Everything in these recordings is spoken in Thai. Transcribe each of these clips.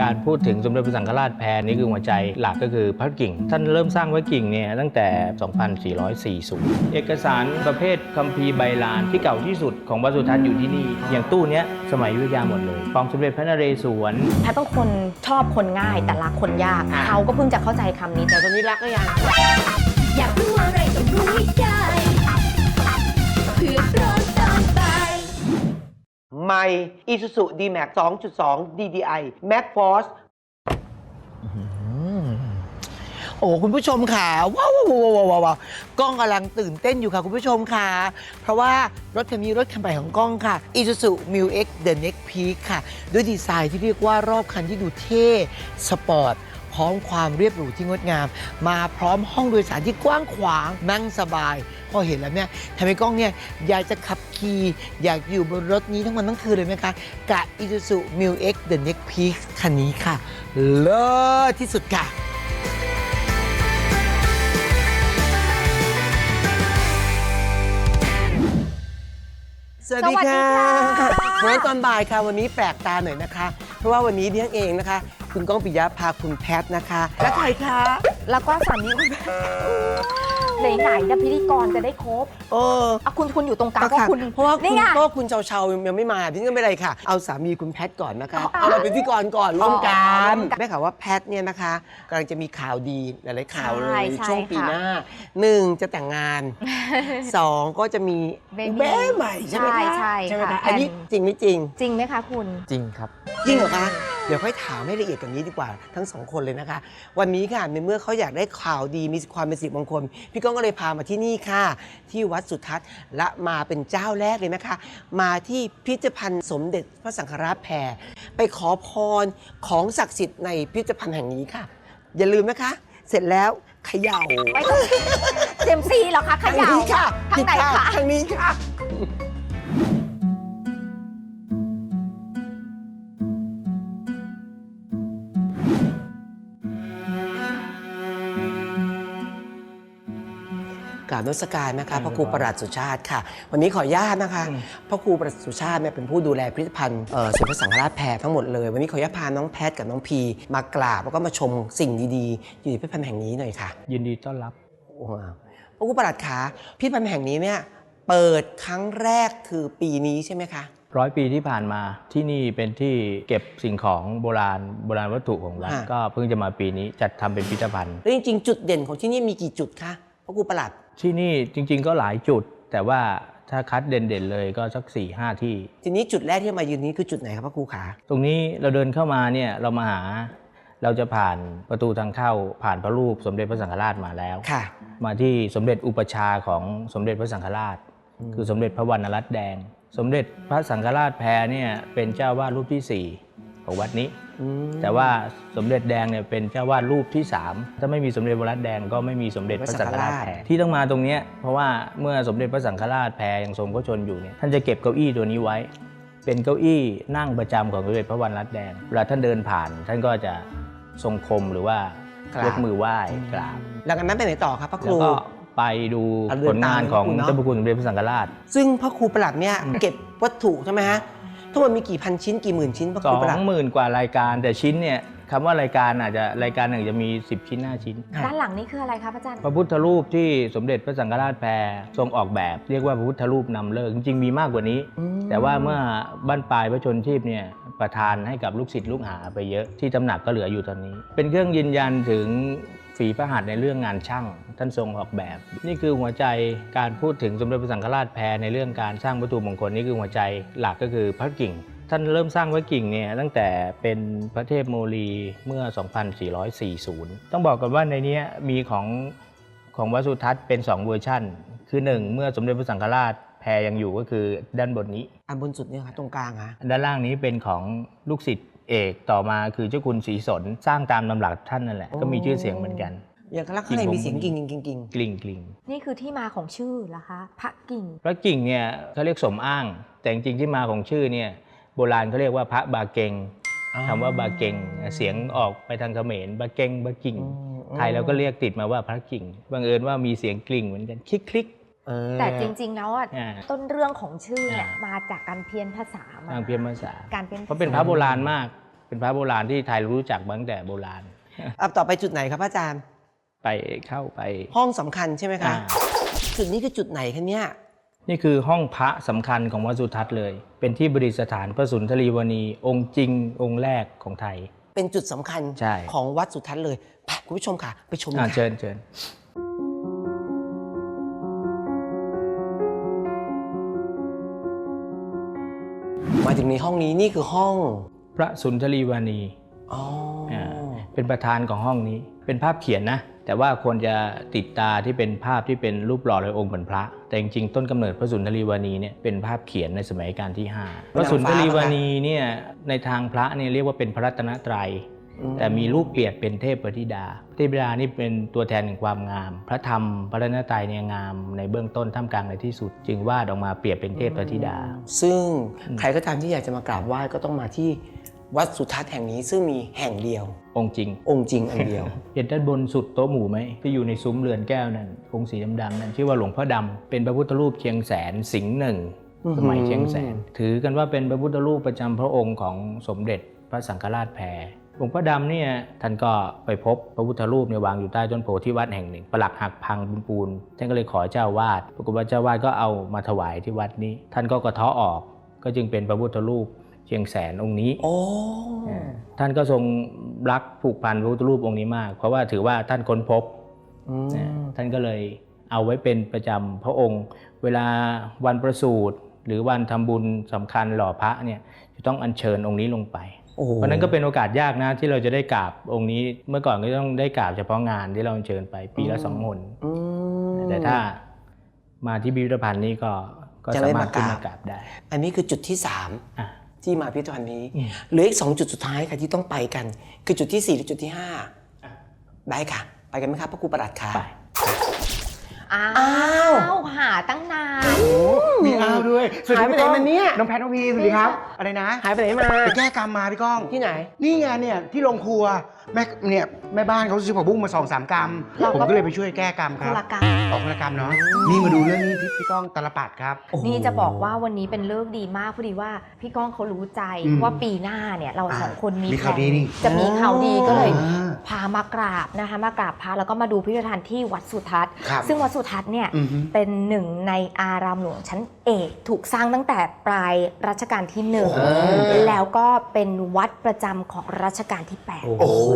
การพูดถึงสมเด็จพระสังฆราชแพรนี่คือหัวใจหลักก็คือพระกิ่ง ท่านเริ่มสร้างพระกิ่งเนี่ยตั้งแต่ 2440 เอกสารประเภทคัมภีร์ใบลานที่เก่าที่สุดของวัดสุทัศน์อยู่ที่นี่ อย่างตู้เนี้ยสมัยอยุธยาหมดเลยฟองสมเด็จพระนเรศวรแพทย์เป็นคนชอบคนง่ายแต่รักคนยากอ่าเขาก็เพิ่งจะเข้าใจคำนี้แต่ตอนนี้รักก็ยังอยากรู้อะไรต้องรู้ให้ได้ ใหม่ Isuzu D-Max 2.2 DDI Max Force โอ้คุณผู้ชมค่ะว้าวว้าวว้าวว้าวว้าวกล้องกำลังตื่นเต้นอยู่ค่ะ คุณผู้ชมค่ะ เพราะว่ารถคันนี้รถคันใหม่ของกล้องค่ะ Isuzu Mu X The Next Peak ค่ะ ด้วยดีไซน์ที่เรียกว่ารอบคันที่ดูเท่ สปอร์ต พร้อมความเรียบหรูที่งดงาม มาพร้อมห้องโดยสารที่กว้างขวางนั่งสบาย พอเห็นแล้วเนี่ยทำให้กล้องเนี่ยอยากจะขับขี่อยากอยู่บนรถนี้ทั้งวันทั้งคืนเลยไหมคะกับ Isuzu Mu X The Next Peak คันนี้ค่ะ เลิศที่สุดค่ะสวัสดีค่ะสวัสดีค่ะเมื่อตอนบ่ายค่ะ วันนี้แปลกตาหน่อยนะคะ เพราะว่าวันนี้เดียงเองนะคะ คุณก้องปิยะพาคุณแพทนะคะ และใครคะ แล้วก็สามีคุณแพทย์ ไหนๆนะพิธีกรจะได้ครบเออเอาคุณคุณอยู่ตรงกลางก็เพราะค่ะคุณเพราะว่าคุนี่ณไงเพราะว่าคุณเชาเชาๆยังไม่มาพี่ก็ไม่เป็นไรค่ะ เอาสามีคุณแพทก่อนนะคะอ๋อเอาเราเป็นพิธีกรก่อนร่วมกัอ๋อร่นวมกันได้ข่าวว่าแพทเนี่ยนะคะกำลังจะมีข่าวดีหลายๆข่าวเลใช่ยใช่ช่วงปีค่ะหน้าหนึ่งจะแต่งงานสองก็จะมีเบบีแม่ใหม่ใช่ไหมคะใช่ใช่ไหมค่ะคะอันนี้แอนจริงไม่จริง จริงไหมคะคุณ จริงครับ จริงเหรอคะเดี๋ยวค่อยถามให้ละเอียดกว่านี้ดีกว่าทั้งสองคนเลยนะคะ วันนี้ค่ะในเมื่อเขาอยากได้ข่าวดีมีความเป็นสิริมงคลพี่ก้องก็เลยพามาที่นี่ค่ะ ที่วัดสุทัศน์และมาเป็นเจ้าแรกเลยนะคะ มาที่พิพิธภัณฑ์สมเด็จพระสังฆราชแพรไปขอพรของศักดิ์สิทธิ์ในพิพิธภัณฑ์แห่งนี้ค่ะ อย่าลืมนะคะ เสร็จแล้วเขย่าไม่ต้องเซมซีเหรอคะเขทางย่านี้ค่ะทางไหนผิดคะ ทางนี้ค่ะ กราบนมัสการนะคะพระครูประหลัดสุชาติค่ะ วันนี้ขออนุญาตนะคะพระครูประหลัดสุชาติเนี่ยเป็นผู้ดูแลพิพิธภัณฑ์เอ่อสมเด็จพระสังฆราชแพรทั้งหมดเลย วันนี้ขออนุญาตพาน้องแพทย์กับน้องพี มากราบแล้วก็มาชมสิ่งดีๆ อยู่ในพิพิธภัณฑ์แห่งนี้หน่อยค่ะ ยินดีต้อนรับว้าวพระครูประหลัดขาพิพิธภัณฑ์แห่งนี้เนี่ยเปิดครั้งแรกคือปีนี้ใช่ไหมคะร้อยปีที่ผ่านมาที่นี่เป็นที่เก็บสิ่งของโบราณโบราณวัตถุของวัดฮะก็เพิ่งจะมาปีนี้จัดทำเป็นพิพิธภัณฑ์แล้วจริงๆจุดเด่นของที่นี่มีกี่จุดคะพระครูประหลัด ที่นี่จริง ๆ ก็หลายจุด แต่ว่าถ้าคัดเด่นๆเลยก็สัก4ี่ห้าที่ ทีนี้จุดแรกที่มายืนนี้คือจุดไหนครับพระครูขา ตรงนี้เราเดินเข้ามาเนี่ยเรามาหา เราจะผ่านประตูทางเข้าผ่านพระรูปสมเด็จพระสังฆราชมาแล้วค่ะ มาที่สมเด็จอุปชฌาย์ของสมเด็จพระสังฆราช คือสมเด็จพระวรรณรัตน์แดง สมเด็จพระสังฆราชแพรเนี่ยเป็นเจ้าวาดรูปที่4 ของวัดนี้อืมแต่ว่าสมเด็จแดงเนี่ยเป็นเจ้าวาดรูปที่ 3 ถ้าไม่มีสมเด็จวรรณรัตน์แดงก็ไม่มีสมเด็จพระสังฆราชแพรที่ต้องมาตรงเนี้ยเพราะว่าเมื่อสมเด็จพระสังฆราชแพรยังทรงพระชนอยู่เนี่ยท่านจะเก็บเก้าอี้ตัวนี้ไว้ เป็นเก้าอี้นั่งประจำของสมเด็จพระวรรณรัตน์แดงเวลาท่านเดินผ่าน ท่านก็จะทรงคมหรือว่ายกมือไหว้กราบหลังจากนั้นไปไหนต่อครับพระคแล้วรูก็ไปดูเอาเดิผนลตามงานของคุณเนอะเจ้าพระคุณสมเด็จพระสังฆราช ซึ่งพระครูประหลัดเนี่ยเก็บวัตถุใช่ไหมฮะ ทั้งหมดมีกี่พันชิ้นกี่หมื่นชิ้นพระสครูอประหลัด งหมื่นกว่ารายการแต่ชิ้นเนี่ยคำว่ารายการอาจจะรายการหนึ่งจะมี 10 ชิ้น 5 ชิ้นค่ะด้านหลังนี่คืออะไรคะพระอาจารย์ พระพุทธรูปที่สมเด็จพระสังฆราชแพรทรงออกแบบเรียกว่าพระพุทธรูปนำเลิกจริงๆมีมากกว่านี้ อืม แต่ว่าเมื่อบ้านปลายพระชนชีพเนี่ยประทานให้กับลูกศิษย์ลูกหาไปเยอะที่ตำหนักก็เหลืออยู่ตอนนี้ เป็นเครื่องยืนยันถึง ฝีพระหัตถ์ในเรื่องงานช่าง ท่านทรงออกแบบ นี่คือหัวใจการพูดถึงสมเด็จพระสังฆราชแพรในเรื่องการสร้างวัตถุมงคลนี่คือหัวใจหลักก็คือพระกิ่ง ท่านเริ่มสร้างพระกิ่งเนี่ยตั้งแต่เป็นพระเทพโมลีเมื่อ 2440 ต้องบอกกันว่าในเนี้ยมีของของวัดสุทัศน์เป็น 2 เวอร์ชั่น คือ 1 เมื่อสมเด็จพระสังฆราชแพรยังอยู่ก็คือด้านบนนี้ อันบนสุดเนี่ยค่ะตรงกลางฮะด้านล่างนี้เป็นของลูกศิษย์ เอกต่อมาคือเจ้าคุณศรีสนสร้างตามลำหลักท่านนั่นแหละโอ้ก็มีชื่อเสียงเหมือนกัน อย่างข้างล่างข้างในมีเสียงกิ่งกิ่งกิ่งกิ่งกลิ่งกลิ่งนี่คือที่มาของชื่อเหรอคะพระกิ่ง พระกิ่งเนี่ยเขาเรียกสมอ้าง แต่จริงๆที่มาของชื่อเนี่ยโบราณเขาเรียกว่าพระบาเกงคำว่าบาเกงเสียงออกไปทางเขมรบาเกงบากิ่งไทยเราก็เรียกติดมาว่าพระกิ่งบังเอิญว่ามีเสียงกลิ่งเหมือนกันคลิกคลิก เออ แต่จริง ๆ แล้วอะอ่า ต้นเรื่องของชื่อเนี่ยอ่าม มาจากการเพี้ยนภาษามาทางเพี้ยนภาษาการเป็นเพราะเป็นพระโบราณมาก เป็นพระโบราณที่ไทยรู้จักมาตั้งแต่โบราณอับต่อไปจุดไหนครับพระอาจารย์ ไปเข้าไปห้องสำคัญใช่ไหมคะ อ่าจุดนี้คือจุดไหนคะเนี่ย นี่คือห้องพระสำคัญของวัดสุทัศน์เลย เป็นที่ประดิษฐานพระสุนทรีวณีองค์จริงองค์แรกของไทย เป็นจุดสำคัญใช่ ของวัดสุทัศน์เลยไปคุณผู้ชมค่ะ ไปชมอ่าค่ะ เชิญเชิญ มาถึงในห้องนี้นี่คือห้องพระสุนทรีวณีอ๋อออ่าเป็นประธานของห้องนี้ เป็นภาพเขียนนะ แต่ว่าควรจะติดตาที่เป็นภาพที่เป็นรูปหล่อเลยองค์เหมือนพระ แต่จริงๆต้นกำเนิดพระสุนทรีวณีเนี่ยเป็นภาพเขียนในสมัยรัชการที่ 5 พระสุนทรีวณีเนี่ยในทางพระเนี่ยเรียกว่าเป็นพระรัตนตรัยอืม แต่มีรูปเปรียบเป็นเทพธิดาเทพธิดานี่เป็นตัวแทนแห่งความงาม พระธรรมพระรัตนตรัยเนี่ยงามในเบื้องต้นท่ามกลางในที่สุด จึงวาดออกมาเปรียบเป็นเทพธิดา ซึ่งอืมใครก็ตามที่อยากจะมากราบไหว้ก็ต้องมาที่วัดสุทัศน์แห่งนี้ซึ่งมีแห่งเดียว องค์จริง องค์จริงอันเดียว เห็นด้านบนสุดโต๊ะหมู่ไหมที่อยู่ในซุ้มเรือนแก้วนั่นองค์สีดำๆนั่นชื่อว่าหลวงพ่อดำเป็นพระพุทธรูปเชียงแสนสิงห์หนึ่งอื้อหือสมัยเชียงแสน ถือกันว่าเป็นพระพุทธรูปประจำพระองค์ของสมเด็จพระสังฆราชแพรห ลวงพ่อดำเนี่ยท่านก็ไปพบพระพุทธรูปเนี่ยวางอยู่ใต้ต้นโพธิ์ที่วัดแห่งหนึ่งปลักหักพังเป็นปูนท่านก็เลยขอเจ้าวาดปรากฏว่าเจ้าวาดก็เอามาถวายที่วัดนี้ ท่านก็กระเทาะออก ก็จึงเป็นพระพุทธรูปเชียงแสนองค์นี้โอ้ท่านก็ทรงรักผูกพันพระพุทธรูปองค์นี้มาก เพราะว่าถือว่าท่านค้นพบอืมนะท่านก็เลยเอาไว้เป็นประจำพระองค์ เวลาวันประสูติหรือวันทำบุญสำคัญหล่อพระเนี่ยจะต้องอัญเชิญองค์นี้ลงไปโอ้โห เพราะนั้นก็เป็นโอกาสยากนะที่เราจะได้กราบองค์นี้ เมื่อก่อนก็ต้องได้กราบเฉพาะงานที่เราอัญเชิญไปปีละสองหนอืมแต่ถ้ามาที่พิพิธภัณฑ์นี้ก็ก็จะสาได้มารถมากราบขึ้นมากราบได้ อันนี้คือจุดที่อะ3ที่มาพิพิธภัณฑ์นี้อืมเหลืออีกสองจุดสุดท้ายค่ะที่ต้องไปกัน คือจุดที่4หรือจุดที่5ได้ค่ะ ไปกันไหมครับพระครูประหลัดค่ะไป อ้าอ้าววหาตั้งนาน มีอ้าวด้วยสวัสหายดีไปพี่ไหนก้องมาเนี่ย น้องแพทน้องพีสวัสดีครับ อะไรนะ หายไปไหนมา ไปแก้กรรมมาพี่ก้อง ที่ไหน นี่ไงเนี่ยที่โรงครัวแม่เนี่ยแม่บ้านเขาซื้อผักบุ้งมาสองสามกรัมเราก็ผมก็เลยไปช่วยแก้กรรมคครับนละกันออกคนละกรรมเนาะนี่มาดูเรื่องนี้พี่พี่ก้องตาลปัดครับโอ้โห นี่จะบอกว่าวันนี้เป็นเลิกษ์ดีมากพอดีว่าพี่ก้องเขารู้ใจอืมว่าปีหน้าเนี่ยเราอ่าสองคนมีมีข่าวแผดีนี่ จะมีข่าวดีก็เลย อ่า พามากราบนะคะมากราบพระแล้วก็มาดูพิพิธภัณฑ์ที่วัดสุทัศน์ ครับ ซึ่งวัดสุทัศน์เนี่ยอือฮึ เป็นหนึ่งในอารามหลวงชั้นเอกถูกสร้างตั้งแต่ปลายรัชกาลที่หนึ่งโอ้แล้วก็เป็นวัดประจำของรัชกาลที่แปด โอ้โห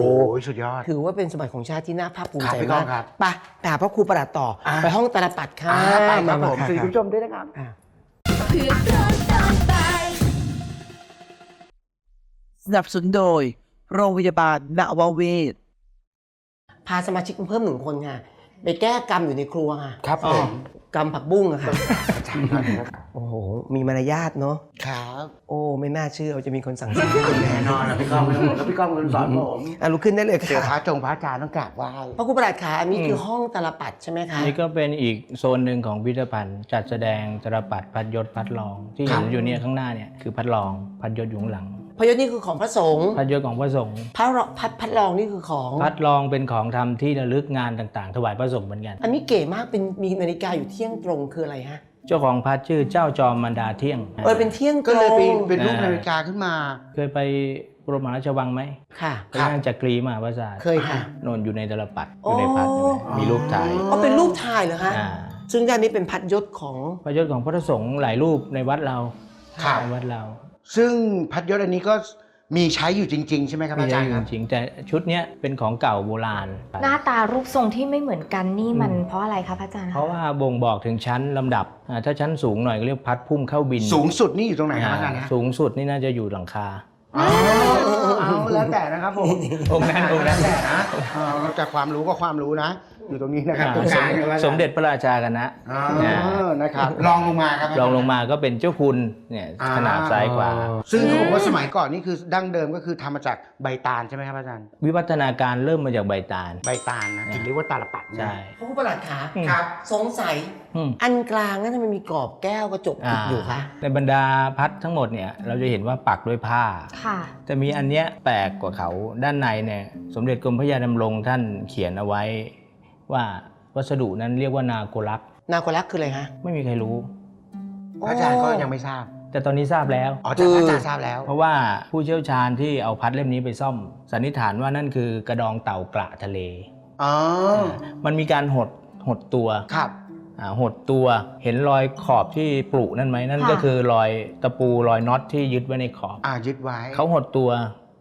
สุดยอด ถือว่าเป็นสมบัติของชาติที่น่าภาคภูมิครับใจพี่ก้มาอกงครับไปไปหาพระครูประหลัดต่ออ่าไปห้องตาลปัดค่ะอ่าไปครับผมาสวัสดีาคุณผู้ชมด้วยนะครับอ่าเพื่อนร้อนตามไปสนับสนุนโดย โรงพยาบาลนวเวศพาสมาชิกมาเพิ่มหนึ่งคนค่ะ ไปแก้กรรมอยู่ในครัวค่ะ ครับผมกรรมผักบุ้งอะค่ะ อาจารย์ครับโอ้โห มีมารยาทเนาะ ครับ โอ้ ไม่น่าเชื่อว่าจะมีคนสั่งสอนแน่นอนนะพี่ก้องแล้วพี่ก้องเป็นคนสอนผมอะลุกขึ้นได้เลยเจอพค่ะระจงพระอาจารย์ต้องกราบไหว้พระครูประหลัดขาอันนี้อืมคือห้องตาลปัดใช่ไหมคะ นี่ก็เป็นอีกโซนหนึ่งของพิพิธภัณฑ์จัดแสดงตรปัดพัดยศพัดรอง ที่ครัเห็บนอยู่เนี่ยข้างหน้าเนี่ยคือพัดรองพัดยศอยู่ข้างหลัง พระยศนี่คือของพระสงฆ์พัดยศของพระสงฆ์พระรพัดพัดรองนี่คือของ พัดรองเป็นของทำที่ระลึกงานต่างๆ ถวายพระสงฆ์เหมือนกัน อันนี้เก๋มากเป็นมีนาฬิกาอยู่เที่ยงตรงคืออะไรฮะ เจ้าของพัดชื่อเจ้าจอมมันดาเที่ยง เออเป็นเที่ยงตก็รเลยงเป็นเป็นรูปอ่านาฬิกาขึ้นมา เคยไปกรมมหาราชวังไหมค่ะ ไปนั่งจักรีมหาปราสาทเคยค่ะ นนอยู่ในตรปัดอยู่ในพัดโอ้มีรูปถ่ายอ๋อเป็นรูปถ่ายเหรอฮะอ่าซึ่งด้านนี้เป็นพัดยศของ พระยศของพระสงฆ์หลายรูปในวัดเราครับ ในวัดเรา ซึ่งพัดยศอันนี้ก็ มีใช้อยู่จริง ๆ ใช่ไหมครับมีอาได้จารอย์ยู่ครับ จริงๆแต่ชุดเนี้ยเป็นของเก่าโบราณ หน้าตารูปทรงที่ไม่เหมือนกันนี่มันอืมเพราะอะไรคะพระอาจารย์เพราะว่าบ่งบอกถึงชั้นลำดับอ่าถ้าชั้นสูงหน่อยก็เรียกพัดพุ่มเข้าบินสูงสุดนี่อยู่ตรงไหนครับอ่าอาจารย์ฮะสูงสุดนี่น่าจะอยู่หลังคาอ๋อเอาแล้วแต่นะครับผมองค์นั้นองค์นั้น แล้วแต่นะเออแต่ความรู้ก็ความรู้นะ อยู่ตรงนี้นะครับอ่าตรงกลางสมสมเด็จพระราชากันนะอ๋ออ่านะครับลองลงมาครับรองลงมาก็เป็นเจ้าคุณเนี่ยอ่ขนาดซ้ายขวาซึ่งเขาบอกว่าสมัยก่อนนี่คือดั้งเดิมก็คือทำมาจากใบตาลใช่ไหมครับอาจารย์ วิวัฒนาการเริ่มมาจากใบตาลใบตาลนะถึงเรียกว่าตาลปัดนะใช่พระครูประหลัดขาอืมครับ สงสัยอืม อันกลางนั้นทำไมมีกรอบแก้วกระจกติดอยู่คะ ในบรรดาพัดทั้งหมดเนี่ยเราจะเห็นว่าปักด้วยผ้า ค่ะแต่มีอันเนี้ยแปลกกว่าเขาด้านในเนี่ยสมเด็จกรมพระยาดำรงท่านเขียนเอาไว้ ว่าวัสดุนั้นเรียกว่านาโกลัก นาโกลักคืออะไรฮะไม่มีใครรู้อาจารย์ก็ยังไม่ทราบ แต่ตอนนี้ทราบแล้ว อ๋อจากพระอาจารย์ทราบแล้ว เพราะว่าผู้เชี่ยวชาญที่เอาพัดเล่มนี้ไปซ่อม สันนิษฐานว่านั่นคือกระดองเต่ากระทะเลอ๋อ มันมีการหดหดตัวครับ อ่าหดตัวเห็นรอยขอบที่ปลุนั่นไหมนั่นค่ะ ก็คือรอยตะปูรอยน็อตที่ยึดไว้ในขอบ อ่ายึดไว้ เขาหดตัว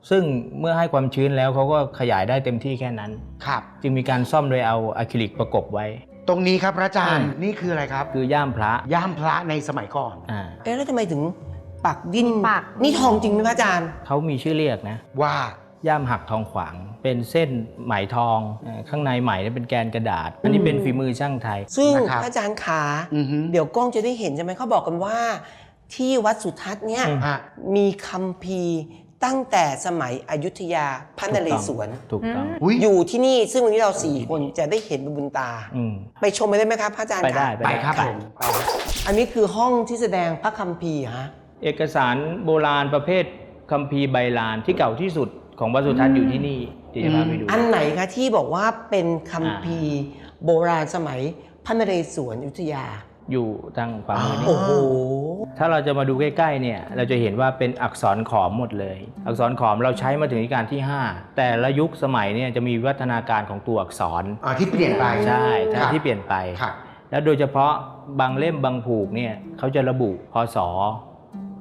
ซึ่งเมื่อให้ความชื้นแล้วเขาก็ขยายได้เต็มที่แค่นั้น ครับ จึงมีการซ่อมโดยเอาอะคริลิกประกบไว้ ตรงนี้ครับพระอาจารย์อืมนี่คืออะไรครับ คือย่ามพระย่ามพระในสมัยก่อน อ่าเอ๊ะแล้วทำไมถึงปักดิ้นปัก นี่ทองจริงไหมพระอาจารย์ เขามีชื่อเรียกนะ ว่าย่ามหักทองขวาง เป็นเส้นไหมทองเอ่อข้างในไหมเนี่ยเป็นแกนกระดาษ อันนี้เป็นฝีมือช่างไทย ซึ่งนะครับ พระอาจารย์ขา อือฮึเดี๋ยวกล้องจะได้เห็นใช่ไหมเขาบอกกันว่า ที่วัดสุทัศน์เนี่ยอืมฮะมีคัมภีร์ ตั้งแต่สมัยอยุธยาพระนเรศวร ถูกต้องอุ้ยอยู่ที่นี่ซึ่งวันนี้เราสี่คนจะได้เห็นเป็นบุญตา อืมไปชมไปได้ไหมครับพระอาจารย์ไปได้ะไปครับผมไปอันนี้คือห้องที่แสดงพระคัมภีร์ฮะเอกสารโบราณประเภทคัมภีร์ใบลานที่เก่าที่สุดของวัดสุทัศน์อยู่ที่นี่ที่จะพาไปดู อันไหนคะที่บอกว่าเป็นคัมภีร์โบราณสมัยพระนเรศวรอยุธยา อยู่ทางขวามือนี่โอ้โหถ้าเราจะมาดูใกล้ๆเนี่ยเราจะเห็นว่าเป็นอักษรขอมหมดเลย อักษรขอมเราใช้มาถึงรัชกาลที่ 5 แต่ละยุคสมัยเนี่ยจะมีวิวัฒนาการของตัวอักษรอ่าที่เปลี่ยนไปใช่ใช่ครับที่เปลี่ยนไปครับแล้วโดยเฉพาะบางเล่มบางผูกเนี่ยเขาจะระบุพศ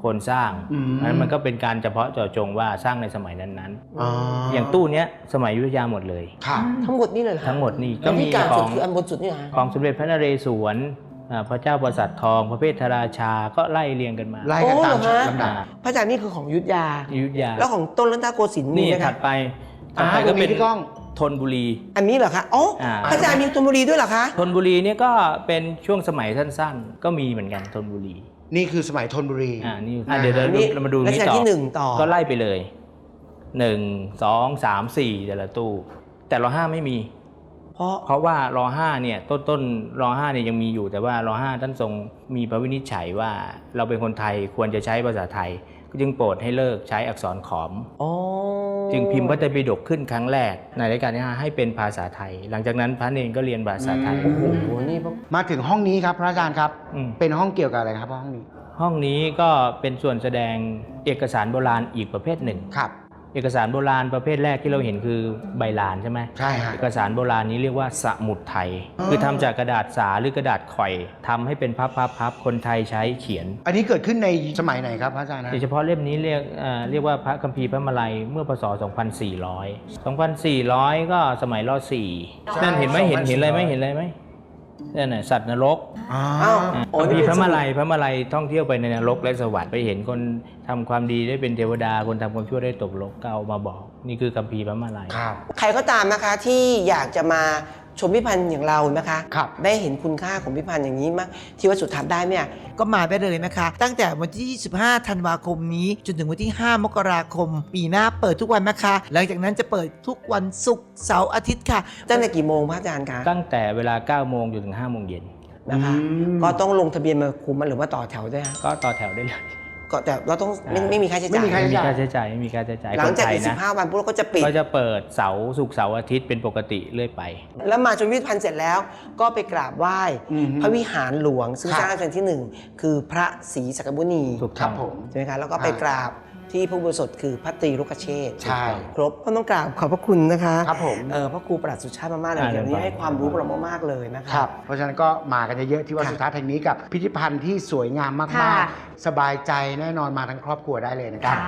คนสร้างอืมนั้นมันก็เป็นการเฉพาะเจาะจงว่าสร้างในสมัยนั้นอ๋อๆออย่างตู้เนี้ยสมัยอยุธยาหมดเลยครับทั้งหมดนี่เลยเหรอคะทั้งหมดนี่แล้ก็วมีที่กลางขสุอดงคืออันบนสุดนี่ฮะของสมเด็จพระนเรศวรอ่า พระเจ้าประสัตทอง พระเพทราชาก็ไล่เรียงกันมาไล่กันตามโอ้เหรอฮะลำดับพระอาจารย์นี่คือของอยุธยาอยุธยา แล้วของต้นรัตนโกสินทร์มีนี่ไหมถัคะดไปถัอ่าดไปก็เป็นตรงนี้พี่ก้องธนบุรี อันนี้เหรอคะอ๋ออ่าพระอาจารย์มีธนบุรีด้วยเหรอคะธนบุรีเนี่ยก็เป็นช่วงสมัยสั้นๆ ก็มีเหมือนกันธนบุรี นี่คือสมัยธนบุรีอ่านี่อะเดี๋ยวเราอันดูนี้เรามาดูรัชนี่กาลต่อที่หนึ่งต่อก็ไล่ไปเลยหนึ่งสองสามสี่แต่ละตู้ แต่รอห้าไม่มี เพราะเพราะว่ารอห้าเนี่ยต้นต้นรอห้าเนี่ยยังมีอยู่แต่ว่ารอห้าท่านทรงมีพระวินิจฉัยว่าเราเป็นคนไทยควรจะใช้ภาษาไทยก็จึงโปรดให้เลิกใช้อักษรขอมอ๋อจึงพิมพ์พระไตรปิฎกขึ้นครั้งแรก ในรัชกาลที่ห้าให้เป็นภาษาไทย หลังจากนั้นพระเนรก็เรียนภาษาไทยอืโอ้โหนี่พระมาถึงห้องนี้ครับพระอาจารย์ครับอืมเป็นห้องเกี่ยวกับอะไรครับห้องนี้ ห้องนี้ก็เป็นส่วนแสดงเอกสารโบราณอีกประเภทหนึ่งครับ เอกสารโบราณประเภทแรกที่เราเห็นคือใบลานใช่ไหมใช่ฮะ เอกสารโบราณนี้เรียกว่าสมุดไทย อ๋อ คือทำจากกระดาษสาหรือกระดาษข่อยทำให้เป็นพับพับพับคนไทยใช้เขียนอันนี้เกิดขึ้นในสมัยไหนครับพระอาจารย์นะโดยเฉพาะเล่มนี้เรียกเอ่อเรียกว่าพระคัมภีร์พระมาลัยเมื่อพศ 2400 2400 ก็สมัยรอสี่นั่นเห็นไหมเห็นเห็นอะไรไหมเห็นอะไรไหม นั่นน่ะสัตว์นรกอ๋ออ้าวอะอ๋อคัมนี่ภีเป็นร์พระสมุมาดลัยพระมาลัยท่องเที่ยวไปในนรกและสวรรค์ไปเห็นคนทำความดีได้เป็นเทวดาคนทำความชั่วได้ตกนรกก็เอามาบอก นี่คือคัมภีร์พระมาลัย ครับ ใครก็ตามนะคะที่อยากจะมา ชมพิพันธ์อย่างเรานะคะครับ ได้เห็นคุณค่าของพิพันธ์อย่างนี้มากที่วัดสุทัศน์ได้เนี่ย ก็มาได้เลยนะคะ ตั้งแต่วันที่ 25 ธันวาคมนี้ จนถึงวันที่ 5 มกราคม ปีหน้าเปิดทุกวันนะคะ หลังจากนั้นจะเปิดทุกวันศุกร์เสาร์อาทิตย์ค่ะ ตั้งแต่กี่โมงพระอาจารย์คะตั้งแต่เวลา 9 โมงจนถึง 5 โมงเย็นนะคะอืมก็ต้องลงทะเบียนมาคุมมันหรือว่าต่อแถวด้วยฮะก็ต่อแถวได้เลย ก็แต่เราต้องไม่ไม่มีค่าใช้จ่าย ไม่มีค่าไม่ใช้มีจ่ายค่าใช้จ่ายไม่มีค่าใช้จ่ายหลังจากคนไทยอีกสินะบห้าวันพวกเราก็จะปิด ก็จะเปิดเสาร์ศุกร์เสาร์อาทิตย์เป็นปกติเรื่อยไป แล้วมาชมพิพิธภัณฑ์เสร็จแล้วก็ไปกราบไหว้อืมพระวิหารหลวงซึ่งครับสร้างเป็นที่หนึ่งคือพระศรีสักกมุนีถูกครัต้บองผมใช่ไหมคะแล้วก็ไปกราบ ที่พระอุโบสถคือพระตรีรุกเชษฐ์ใช่ครบก็ต้องกราบขอบพระคุณนะคะครับผมเออพระครูประหลัดสุชาติมากๆเลยอ่าอย่างนี้เดี๋ยวให้ความรู้พวกเรามากๆเลยนะคะครับเพราะฉะนั้นก็มากันเยอะๆที่วัดค่ะสุทัศน์แห่งนี้กับพิพิธภัณฑ์ที่สวยงามมาค่ะกๆ สบายใจแน่นอนมาทั้งครอบครัวได้เลยนะครับ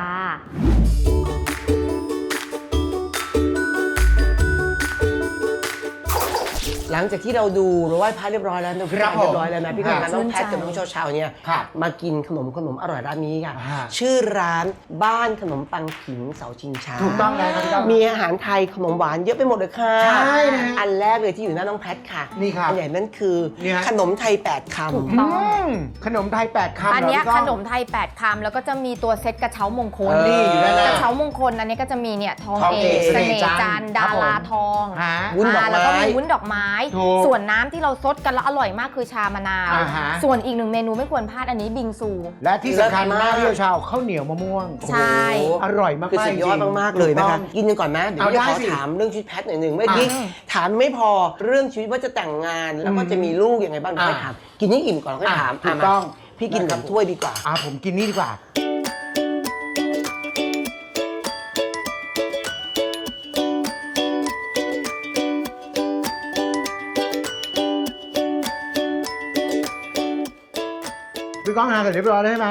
หลังจากที่เราดูเราไหว้พระเรียบร้อยแล้วเราครับผมเรียบร้อยแล้วนะพี่กำลังน้องแพทชื่นใจกับน้องเชาเชาๆเนี่ยครับมากินขนมขนมอร่อยร้านนี้ค่ะ อ่า ชื่อร้านบ้านขนมปังผิงเสาชิงช้า ถูกต้องแล้วครับพี่ก้อง มีอาหารไทยขนมหวานเยอะไปหมดเลยค่ะใช่นะฮะอันแรกเลยที่อยู่หน้าน้องแพทค่ะนี่ครับอันใหญ่นั่นคือนี่ฮะ ขนมไทย 8 คำ ถูก อืมขนมไทย8คำอันเนี้ยเหรพี่ก้ขงนมไทย 8คำแล้วก็จะมีตัวเซตกระเช้ามงคลเออนี่อยู่ด้านหน้ากระเช้ามงคลอันนี้ก็จะมีเนี่ยทองทองเอเอกกเสเสน่น่ห์ห์จัจันนททร์ร์ครัดาบผมราทองฮะ วุ้นดอกาแล้วก็ไม้มีวุ้นดอกไม้ถูกส่วนน้ำที่เราซดกันแล้วอร่อยมากคือชามะนาว อ่าฮะ ส่วนอีกหนึ่งเมนูไม่ควรพลาดอันนี้บิงซู และที่สำคัญเลิศมากมากพี่ชาวข้าวเหนียวมะม่วง ใช่ โอ้โหอร่อยมากๆคือสุดยอดจริงๆมากๆเลยนะคะ ถูกต้องกินกันก่อนนะเดี๋ยวเอาจะได้ขอสิถามเรื่องชีวิตแพทย์หน่อยหนึ่งเมื่อกี้อ่าถามไม่พอเรื่องชีวิตว่าจะแต่งงานแล้วก็อืมจะมีลูกยังไงบ้างเดี๋ยวค่อยอ่าถามกินให้อิ่มก่อนแล้วค่อยถามถูกต้องมพี่กินกับถ้วยดีกว่า อ่าผมกินนี่ดีกว่า พี่ก้องงานเสร็จเรียบร้อยแล้วใช่ไหม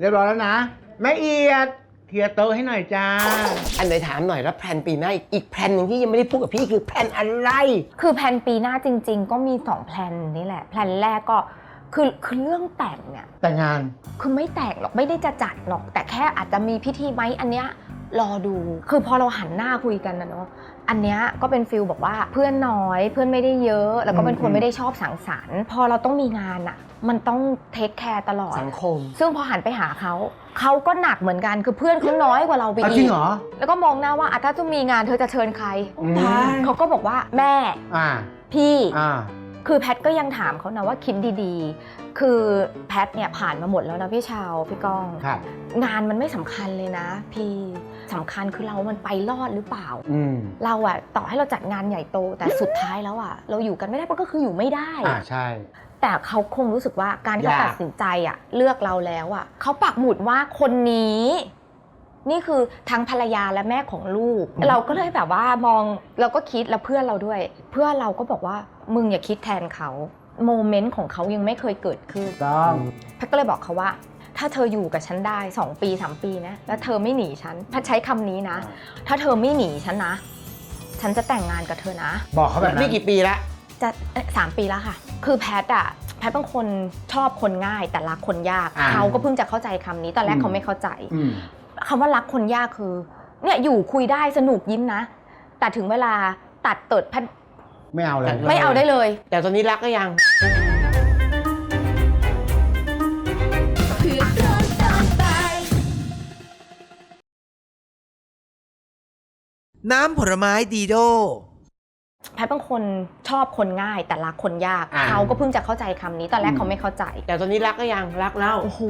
เรียบร้อยแล้วนะแม่เอียดเคลียร์โต๊ะให้หน่อยจ้า อันไหนถามหน่อยแล้วแพลนปีหน้าอีกอีกแพลนหนึ่งที่ยังไม่ได้พูดกับพี่คือแพลนอะไร คือแผนปีหน้าจริง ๆ ก็มีสองแผนนี่แหละแผนแรกก็คือคือเรื่องแต่งเนี่ย แต่งงาน คือไม่แต่งหรอกไม่ได้จะจัดหรอก แต่แค่อาจจะมีพิธีไหมอันเนี้ยรอดู คือพอเราหันหน้าคุยกันนะเนาะอันเนี้ยก็เป็นฟิลบอกว่าเพื่อนน้อยเพื่อนไม่ได้เยอะ แล้วก็เป็นคอืนมไม่ได้ชอบสังสรรค์ พอเราต้องมีงานอะ มันต้องเทคแคร์ตลอด สังคม ซึ่งพอหันไปหาเขา เขาก็หนักเหมือนกันคือเพื่อนเขาน้อยกว่าเราไปอะอีจริกงเหรอ แล้วก็มองหน้าว่าอะถ้าจะมีงานเธอจะเชิญใครอืมเขาก็บอกว่าแม่อ่าพี่อ่าคือแพทก็ยังถามเขานะว่าคิดดีๆ คือแพทเนี่ยผ่านมาหมดแล้วนะพี่ชาวพี่ก้องครับงานมันไม่สำคัญเลยนะ พี่สำคัญคือเรามันไปรอดหรือเปล่าอืมเราอะต่อให้เราจัดงานใหญ่โตแต่สุดท้ายแล้วอะเราอยู่กันไม่ได้ก็คืออยู่ไม่ได้ อ่าใช่ แต่เขาคงรู้สึกว่าการที่เขายาก ตัดสินใจอะเลือกเราแล้วอะเขาปักหมุดว่าคนนี้ นี่คือทั้งภรรยาและแม่ของลูกอืมเราก็เลยแบบว่ามองเราก็คิดแล้วเพื่อนเราด้วย เพื่อนเราก็บอกว่ามึงอย่าคิดแทนเขาโมเมนต์ของเขายังไม่เคยเกิดขึ้น ต้อง แพทย์ก็เลยบอกเขาว่า ถ้าเธออยู่กับฉันได้ 2 ปี 3 ปีนะ แล้วเธอไม่หนีฉันแพทย์ใช้คำนี้นะ ถ้าเธอไม่หนีฉันนะ ฉันจะแต่งงานกับเธอนะ บอกเขาแบบนั้นนี่กี่ปีละ จะเอ่อสามปีแล้วค่ะ คือแพทย์อะแพทย์เป็นคนชอบคนง่ายแต่รักคนยาก อ่าเขาก็เพิ่งจะเข้าใจคำนี้ ตอนแรกอืม เขาไม่เข้าใจอืม คำว่ารักคนยากคือ เนี่ยอยู่คุยได้สนุกยิ้มนะ แต่ถึงเวลาตัดเติดแพทย์ไม่เอาเลย ไม่เอาได้เลย แต่ตอนนี้รักก็ยังเพื่อนร้อนตอนบ่ายน้ำผลไม้ดีโด แพทย์เป็นคนชอบคนง่ายแต่รักคนยาก อ่า เขาก็เพิ่งจะเข้าใจคำนี้ ตอนแรกอืมเขาไม่เข้าใจ แต่ตอนนี้รักก็ยังรักแล้วโอ้โห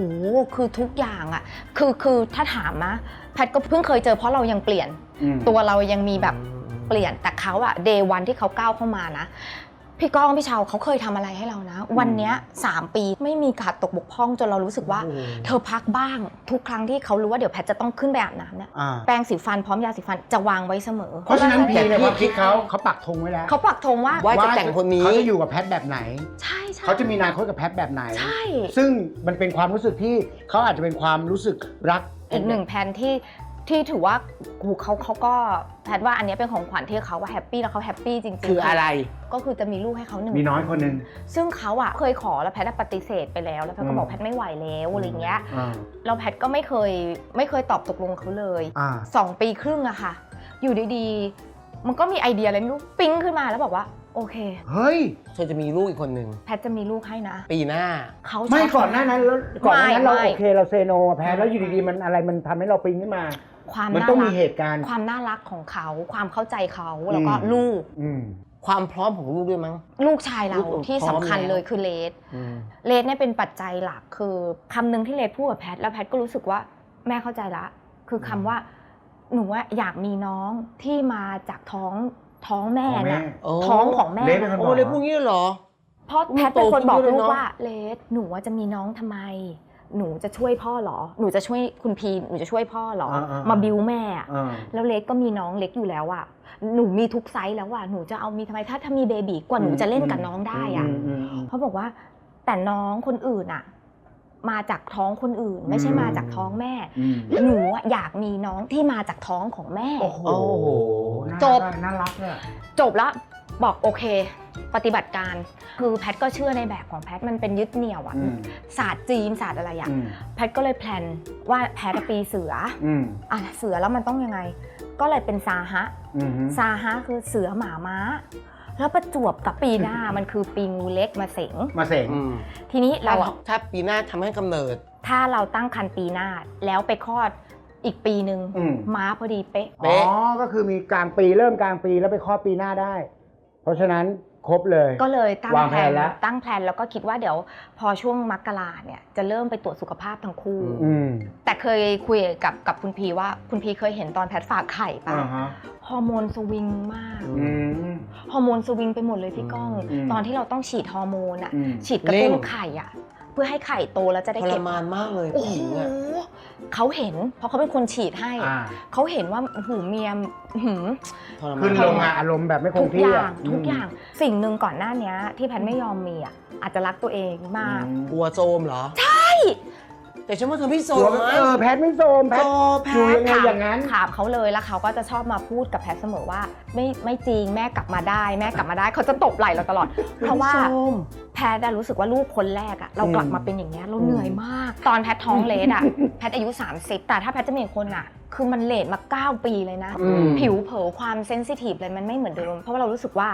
คือทุกอย่างอะคือคือถ้าถามนะ แพทย์ก็เพิ่งเคยเจอเพราะเรายังเปลี่ยน อืมตัวเรายังมีแบบเปลี่ยนแต่เขาอะเดวันที่เขาก้าวเข้ามานะ พี่ก้องพี่ชาวเขาเคยทำอะไรให้เรานะ วันเนี้ยสามปีไม่มีขาดตกบกพร่องจนเรารู้สึกว่าโอ้โหเธอพักบ้างทุกครั้งที่เขารู้ว่าเดี๋ยวแพทย์จะต้องขึ้นไปอาบน้ำเนี่ยอ่าแปรงสีฟันพร้อมยาสีฟันจะวางไว้เสมอ เพราะฉะนั้นพีแต่ในพี่ความคิดเขาเขาปักธงไว้แล้วเขาปักธงว่า ว่าจะแต่งคนนี้ เขาจะอยู่กับแพทแบบไหน ใช่ใช่เขาจะมีอนาคตกับแพทแบบไหน ใช่ ซึ่งมันเป็นความรู้สึกที่เขาอาจจะเป็นความรู้สึกรักอีกหนึ่งแผนที่ ที่ถือว่ากูเขาเขาก็แพทย์ว่าอันเนี้ยเป็นของขวัญที่เขาว่าแฮปปี้แล้วเขาแฮปปี้จริงๆคืออะไร ก็คือจะมีลูกให้เขาหนึ่งมีน้อยคนหนึ่งซึ่งเขาอะเคยขอแล้วแพทย์อะปฏิเสธไปแล้วแล้วแพทย์ก็บอกอืมแพทย์ไม่ไหวแล้วอะไรเงี้ยอ่าแล้วแพทย์ก็ไม่เคยไม่เคยตอบตกลงเขาเลยอ่า สองปีครึ่งอะค่ะ อยู่ดีๆ มันก็มีไอเดียอะไรไม่รู้ปิ๊งขึ้นมาแล้วบอกว่า โอเค เฮ้ย เธอจะมีลูกอีกคนหนึ่งแพทย์จะมีลูกให้นะปีหน้า เขาชบ ไม่ก่อนหน้านั้นแล้วก่อนหน้านั้นเราไม่ โอเคเราเซโนอะแพ้แล้วอยู่ดีๆมันอะไรมันทำให้เราปิ๊งขึ้นมา ความมันน่าต้องรัมีกเหตุการณ์ ความน่ารักของเขา ความเข้าใจเขาแล้วก็อืม ลูกอืมความพร้อมของลูกด้วยมั้ง ลูกชายเราลูกที่พร้สำอมคัญแล้ว เลยคือเลส อืม เลสเนี่ยเป็นปัจจัยหลักคือคำหนึ่งที่เลสพูดกับแพทย์แล้วแพทย์ก็รู้สึกว่าแม่เข้าใจละ คือคำว่าหนูว่าอยากมีน้องที่มาจากท้องท้องแม่ของแม่น่ะโอ้ท้องของแม่เลสเป็นคน โอ้เลยพูดงี้เหรอ เพราะแพทย์เป็นคนบอกโตขึ้นเยอะเลยลูกเนอะว่าเลสหนูว่าจะมีน้องทำไม หนูจะช่วยพ่อเหรอ หนูจะช่วยคุณพีหนูจะช่วยพ่อเหรออ่าๆๆมาบิวแม่อะอ่าแล้วเล็กก็มีน้องเล็กอยู่แล้วอะหนูมีทุกไซส์แล้วอะหนูจะเอามีทำไมถ้าถ้ามีเบบีกว่าหนูจะเล่นกับน้องได้อะมอืมอืมเขาบอกว่าแต่น้องคนอื่นอะมาจากท้องคนอื่น ไม่ใช่อืมมาจากท้องแม่อืมหนูอะอยากมีน้องที่มาจากท้องของแม่ โอ้โหจจบบน่ารักเนี่ยจบแล้ว บอกโอเค ปฏิบัติการ คือแพทย์ก็เชื่อในแบบของแพทย์มันเป็นยึดเหนี่ยวอะอืม ศาสตร์จีนศาสตร์อะไรอะอืมแพทย์ก็เลยแพลนว่าแพทย์ปีเสืออืมอะเสือแล้วมันต้องยังไง ก็เลยเป็นซาฮะ อืม ซาฮะคือเสือหมาม้า แล้วประจวบกับปีหน้า มันคือปีงูเล็กมาเสง มาเสงอืมทีนี้ถ้าเราอะถ้าปีหน้าทำให้กำเนิด ถ้าเราตั้งคันปีหน้า แล้วไปคลอดอีกปีหนึ่งอืมม้าพอดีเป๊ะเป๊ะอ๋อ ก็คือมีกลางปีเริ่มกลางปีแล้วไปคลอดปีหน้าได้เพ ราะฉะนั้นครบเลย ก็เลยตั้งวางแผแผนนแล้ว ตั้งแผนแล้วก็คิดว่าเดี๋ยวพอช่วงมกราเนี่ยจะเริ่มไปตรวจสุขภาพทั้งคู่อือืมแต่เคยคุยกับกับคุณพีว่าคุณพีเคยเห็นตอนแพทฝากไข่ปะอ่าฮะฮอร์โมนสวิงมากอืม ฮอร์โมนสวิงไปหมดเลยพี่ก้อง อืมตอนที่เราต้องฉีดฮอร์โมนอะอืมฉีดกระตุ้นไข่อะ พื่อให้ไข่โตแล้วจะได้ทรเก็บมานมากเลยโอ้ผู้หโหญิงอะเขาเห็น เพราะเขาเป็นคนฉีดให้ อ่าเขาเห็นว่าหูเมียหืม ทรมานขึ้นลงอะอารมณ์แบบไม่คทุงกที่อย่าอะงทุกอย่างสิ่งหนึ่งก่อนหน้านี้ที่แพทย์ไม่ยอมมีอะอาจจะรักตัวเองมาก กลัวโจมเหรอ ใช่ แต่ฉันว่าเธอไม่โจตัวมเออแพทไม่โซมแพโจทแพอยู่ทยังไงอย่างนั้น ถามเขาเลยแล้วเขาก็จะชอบมาพูดกับแพทย์เสมอว่า ไม่ไม่จริงแม่กลับมาได้ แม่กลับมาได้เขาจะตบไหล่เราตลอด เพราะว่าไม่โจม แพทย์อะรู้สึกว่าลูกคนแรกอะเรากลับมาเป็นอย่างเงี้ยเราเหนื่อยมาก ตอนแพทย์ท้องเลสอะแพทย์อายุ 30 แต่ถ้าแพทย์จะมีคนอะคือมันเลทมา 9 ปีเลยนะอืมผิวเผลอความเซนซิทีฟเลยมันไม่เหมือนเดิม เพราะว่าเรารู้สึกว่า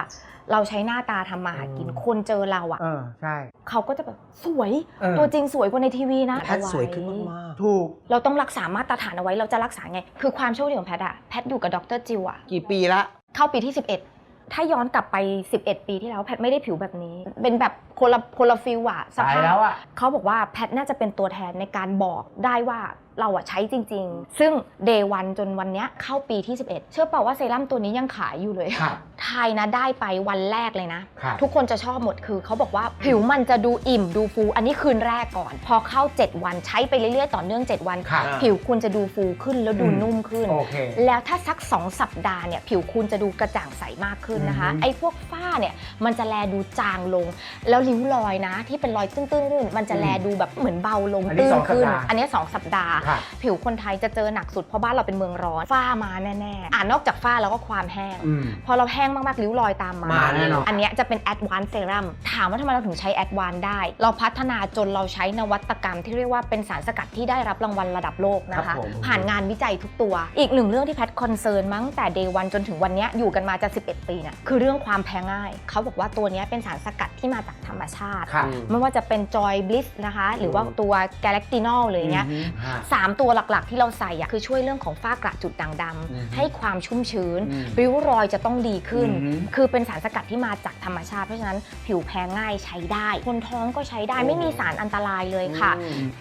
เราใช้หน้าตาทำมาหากินคนเจอเราอะเออใช่เขาก็จะแบบสวยเออตัวจริงสวยกว่าในทีวีนะแพทย์สวยขึ้นมากถูกเราต้องรักษามาตรฐานเอาไว้เราจะรักษาไง คือความโชคดีของแพทย์อะแพทย์อยู่กับดรจิวอะๆกี่ปีละเข้าปีที่ 11 ถ้าย้อนกลับไป 11 ปีที่แล้วแพทย์ไม่ได้ผิวแบบนี้ เป็นแบบคนละคนละฟิลอะสตายภาแล้พวอะเขาบอกว่าแพทย์น่าจะเป็นตัวแทนในการบอกได้ว่า เราอะใช้จริง ๆ ซึ่งเดวันจนวันเนี้ยเข้าปีที่ 11 เชื่อเปล่าว่าเซรั่มตัวนี้ยังขายอยู่เลยครับ ทายนะได้ไปวันแรกเลยนะ ครับทุกคนจะชอบหมดคือเขาบอกว่าผิวมันจะดูอิ่มดูฟู อันนี้คืนแรกก่อน พอเข้า 7 วันใช้ไปเรื่อยๆ ต่อเนื่อง 7 วัน ครับ ผิวคุณจะดูฟูขึ้นแล้วดูอืม นุ่มขึ้น โอเค แล้วถ้าสัก 2 สัปดาห์เนี่ยผิวคุณจะดูกระจ่างใสมากขึ้นนะคะ อือฮึไอ้พวกฝ้าเนี่ยมันจะแลดูจางลง แล้วริ้วรอยนะ ที่เป็นรอยตื้นๆมันจะแลดูแบบเหมือนเบาลงอันนี้ตื้สนองสัปขึ้น ดาห์ อันนี้สองสัปดาห์ครับผิวคนไทยจะเจอหนักสุดเพราะบ้านเราเป็นเมืองร้อนฝ้ามาแน่ๆอ่านอกจากฝ้าแล้วก็ความแห้งอืมพอเราแห้งมากๆริ้วรอยตามมามาแน่นอนอันเนี้ยจะเป็น Advanced Serum ถามว่าทำไมเราถึงใช้ Advanced ได้ เราพัฒนาจนเราใช้นวัตกรรมที่เรียกว่าเป็นสารสกัดที่ได้รับรางวัลระดับโลกนะครัคะบผมผ่านงานวิจัยทุกตัว อีกหนึ่งเรื่องที่แพทคอนเซิร์นมั้งแต่ day วันจนถึงวันเนี้ยอยู่กันมาจะ 11 ปีเนี่ยคือเรื่องความแพ้ง่าย เขาบอกว่าตัวเนี้ยเป็นสารสกัดที่มาจากธรรมชาติครับไม่ว่าจะเป็น Joy Bliss นะคะ หรือว่าตัว Galactinol หรืออย่างเงี้ยอืมฮะสามตัวหลักๆ ที่เราใส่อะคือช่วยเรื่องของฝ้ากระจุดด่างดอืมำให้ความชุ่มชื้นอืมริ้วรอยจะต้องดีขึ้นอืมคือเป็นสารสกัดที่มาจากธรรมชาติเพราะฉะนั้นผิวแพ้ง่ายใช้ได้ คนท้องก็ใช้ได้ไม่มีสารอันตรายเลยค่ะ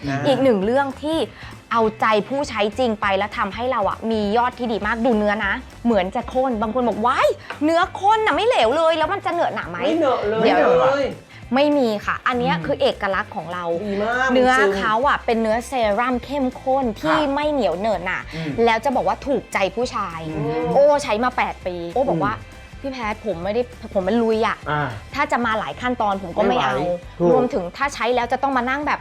นะอีกหนึ่งเรื่องที่เอาใจผู้ใช้จริงไปแล้วทำให้เราอะมียอดที่ดีมากดูเนื้อนะ เหมือนจะข้นบางคนบอกว้ายเนื้อข้นนะไม่เหลวเลย แล้วมันจะเหนอะหนาไหมไม่เหนอะเลยเดี๋ยวเลย ไม่มีค่ะ อันเนี้ยอืมคือเอกลักษณ์ของเรา ดีมากเนื้อมันซึม เขาอะเป็นเนื้อเซรั่มเข้มข้นที่ครับไม่เหนียวเหนอะหนะอืมแล้วจะบอกว่าถูกใจผู้ชาย อืม โอ้ใช้มา 8 ปี โอ้บออืกมว่าพี่แพทย์ผมไม่ได้ผมเป็นลุยอะ อ่า ถ้าจะมาหลายขั้นตอนผมก็ไม่ไม่ไหวเอา ถูกรวมถึงถ้าใช้แล้วจะต้องมานั่งแบบ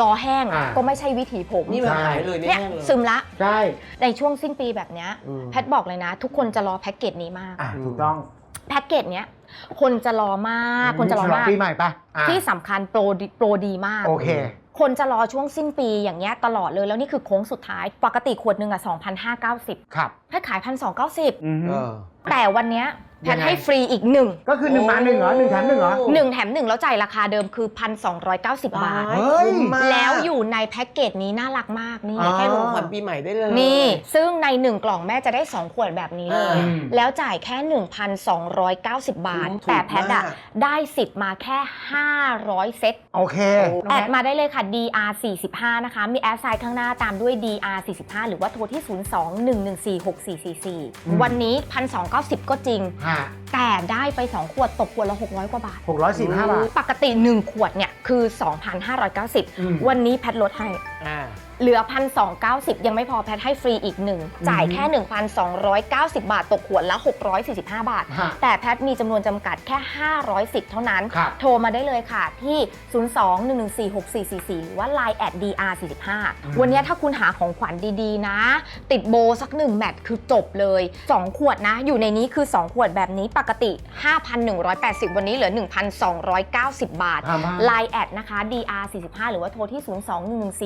รอแห้งอ่า ก็ไม่ใช่วิถีผมนี่มันหายเลยไม่เนี่ยแห้งเลย ซึมละ ใช่ ในช่วงสิ้นปีแบบเนี้ยอืม แพทย์บอกเลยนะ ทุกคนจะรอแพ็กเกจนี้มาก อะถูกต้อง แพ็กเกจเนี้ย คนจะรอมาก คนจะรอฉลงมากปีใหม่ปะอะที่สำคัญโปรดีโปรดีมาก โอเค คนจะรอช่วงสิ้นปีอย่างเงี้ยตลอดเลยแล้วนี่คือโค้งสุดท้ายปกติขวดหนึ่งอะ2,590ครับแพทย์ขาย 1,290 อืม เออ แต่วันเนี้ย แพยัทงย์ไงให้ฟรีอีกหนึ่งก็คือหนึ่งมาหนึ่งเหรอหนึ่งแถมหนึ่งเหรอโอ้หนึ่งแถมหนึ่งแล้วจ่ายราคาเดิมคือ1,290บาท เฮ้ยคุ้มมากแล้วอยู่ในแพ็กเกจนี้น่ารักมากนี่อ่าให้ของขวัญปีใหม่ได้เลย นี่ ซึ่งใน 1 กล่องแม่จะได้ 2 ขวดแบบนี้เลยอืมแล้วจ่ายแค่ 1,290 บาท ถูกแต่แพทย์อะมาก ได้สิทธิ์มาแค่ 500 เซตโอเค แอดมาได้เลยค่ะ DR 45นะคะ มีแอดไซน์ข้างหน้าตามด้วย DR 45หรือว่าโทรที่ 02-114-6444 วันนี้ 1,290 ก็จริง ฮะแต่ได้ไป 2 ขวดตกขวดละ 600 กว่าบาทหกร้อยสี่ห้าบาท ปกติ 1 ขวดเนี่ย คือ 2,590อืมวันนี้แพทลดให้ อ่า เหลือ 1,290 ยังไม่พอแพทให้ฟรีอีกหนึ่งจ่ายแค่ 1,290 บาท ตกขวดละ 645 บาท ฮะแต่แพทมีจำนวนจำกัดแค่500สิทธิ์เท่านั้น ครับ โทรมาได้เลยค่ะ ที่ 02-114-6444 หรือว่า Line at dr45 วันนี้ถ้าคุณหาของขวัญดีๆ นะ ติดโบสักหนึ่งแมทคือจบเลย 2 ขวดนะ อยู่ในนี้คือ 2 ขวดแบบนี้ปกติ 5,180 วันนี้เหลือ 1,290 บาททำให้ Line แอดนะคะ dr45 หรือว่าโทรที่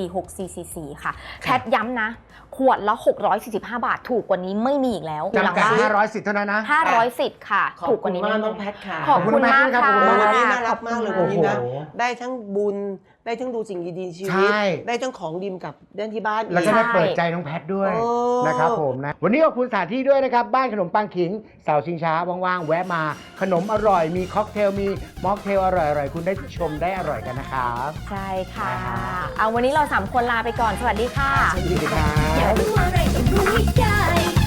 02-114-6444ค่ะแพทย้ำนะ ขวดละ 645 บาท ถูกกว่านี้ไม่มีอีกแล้วจำกัดหลังห้าร้อยสิทธิ์เท่านั้นนะ500สิทธิ์ค่ะขอบถูกกคุว่าณนี้มากไม่มีน้องแพทค่ะขอบคุณมากขอบค่ะคุณมากวันนี้น่ารักมากเลยขวัอนบนี้คุณนะโอ้โหได้ทั้งบุญ ได้ทั้งดูสิ่งดีๆชีวิต ใช่ ได้ทั้งของดีมกับเรื่องที่บ้านอีแล้วก็ได้เปิดใจน้องแพทด้วยโอ้ นะครับผมนะ วันนี้ขอบคุณสถานที่ด้วยนะครับ บ้านขนมปังขิงเสาชิงช้าว่างๆ แวะมาขนมอร่อย มีค็อกเทลมีม็อกเทลอร่อยๆ คุณได้ชมได้อร่อยกันนะครับ ใช่ค่ะอ่าเอาวันนี้เราสามคนลาไปก่อน สวัสดีค่ะ สวัสดีครับ อยากรู้อะไรต้องรู้ให้ได้